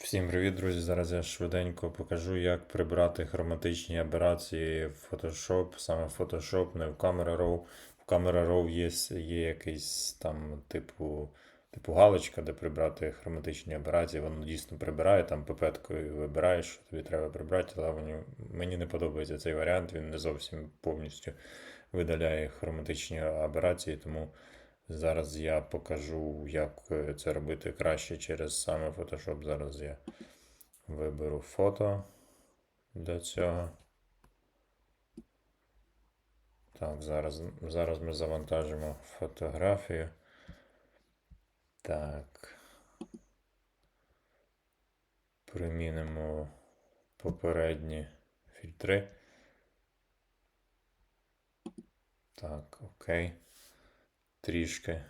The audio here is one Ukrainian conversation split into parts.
Всім привіт, друзі! Зараз я швиденько покажу, як прибрати хроматичні аберації в Photoshop, саме в Photoshop, не в Camera Raw. В Camera Raw є, є якийсь там типу, типу галочка, де прибрати хроматичні аберації. Воно дійсно прибирає, там пипеткою вибираєш, що тобі треба прибрати, але мені, мені не подобається цей варіант, він не зовсім повністю видаляє хроматичні аберації, тому. Зараз я покажу, як е, це робити краще через саме Photoshop. Зараз я виберу фото для цього. Так, зараз, зараз ми завантажимо фотографію. Так. Примінимо попередні фільтри. Так, окей трішки.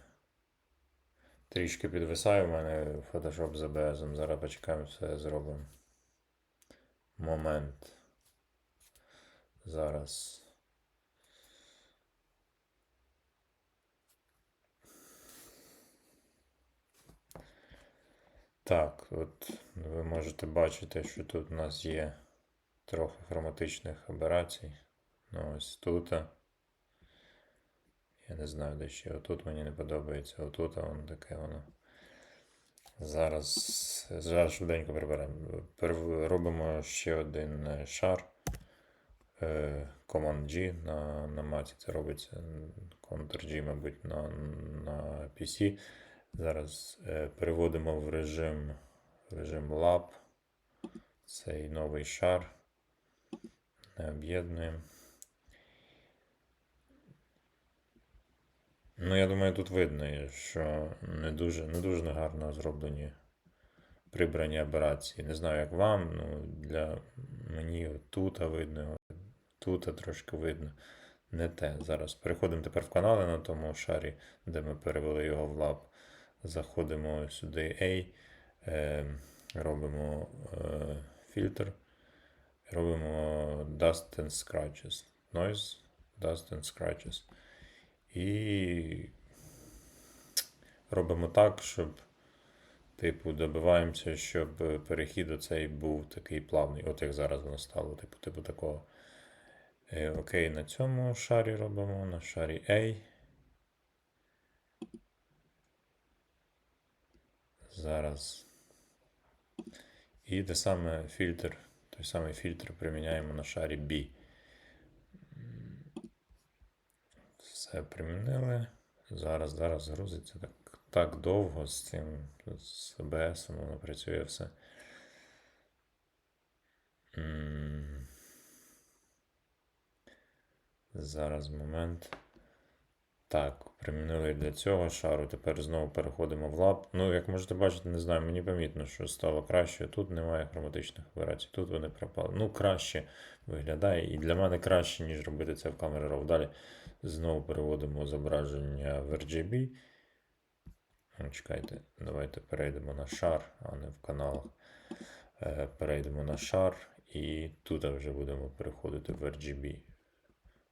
Трішки підвисає в мене Photoshop з ABS. Зараз почекаємо, все зробимо. Момент. Зараз. Так, от ви можете бачити, що тут у нас є трохи хроматичних аберацій. Ну, ось тут. Я не знаю, де ще отут мені не подобається, отут, а воно таке воно. Зараз зараз швиденько приберемо. Робимо ще один е, шар. Е, Command G на, на маті це робиться. Ctrl G, мабуть, на, на PC. Зараз е, переводимо в режим, режим Lab цей новий шар. Не об'єднуємо. Ну, я думаю, тут видно, що не дуже не дуже гарно зроблені прибрані аберації. Не знаю, як вам, ну для мені тут видно, тут трошки видно. Не те. Зараз переходимо тепер в канали на тому шарі, де ми перевели його в лаб. Заходимо сюди A, е, робимо е, фільтр, робимо Dust and Scratches. Noise, Dust and Scratches. І робимо так, щоб, типу, добиваємося, щоб перехід оцей був такий плавний. От як зараз воно стало, типу, типу такого. Е, окей, на цьому шарі робимо, на шарі A. Зараз. І те саме фільтр, той самий фільтр приміняємо на шарі B. Все примінили. Зараз, зараз грузиться так так довго з цим з ОБС, воно працює все. Зараз момент. Так, примінили для цього шару. Тепер знову переходимо в лаб. Ну, як можете бачити, не знаю, мені помітно, що стало краще. Тут немає хроматичних операцій, тут вони пропали. Ну, краще виглядає. І для мене краще, ніж робити це в камері RAW. Далі знову переводимо зображення в RGB. Ну, чекайте, давайте перейдемо на шар, а не в каналах. Е, перейдемо на шар і тут вже будемо переходити в RGB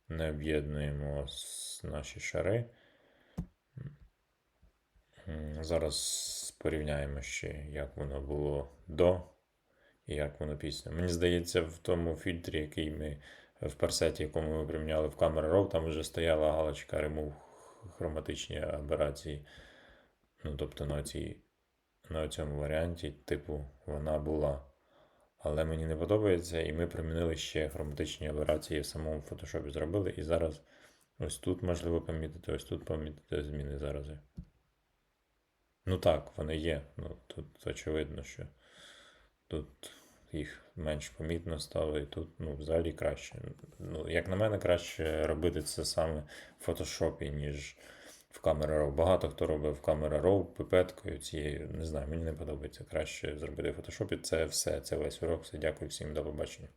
не об'єднуємо наші шари. Зараз порівняємо ще, як воно було до і як воно після. Мені здається, в тому фільтрі, який ми в парсеті, якому ми приміняли в Camera Raw, там вже стояла галочка Remove хроматичні аберації. Ну, тобто на, цій, на цьому варіанті, типу, вона була. Але мені не подобається, і ми примінили ще хроматичні аберації в самому фотошопі зробили. І зараз ось тут можливо помітити, ось тут помітити зміни зараз. Ну так, вони є. Ну, Тут очевидно, що тут їх менш помітно стало, і тут ну, взагалі краще. Ну, Як на мене, краще робити це саме в фотошопі, ніж в Camera Raw. Багато хто робить в Camera Raw пипеткою цією. Не знаю, мені не подобається. Краще зробити в фотошопі. Це все, це весь урок. Все, дякую всім, до побачення.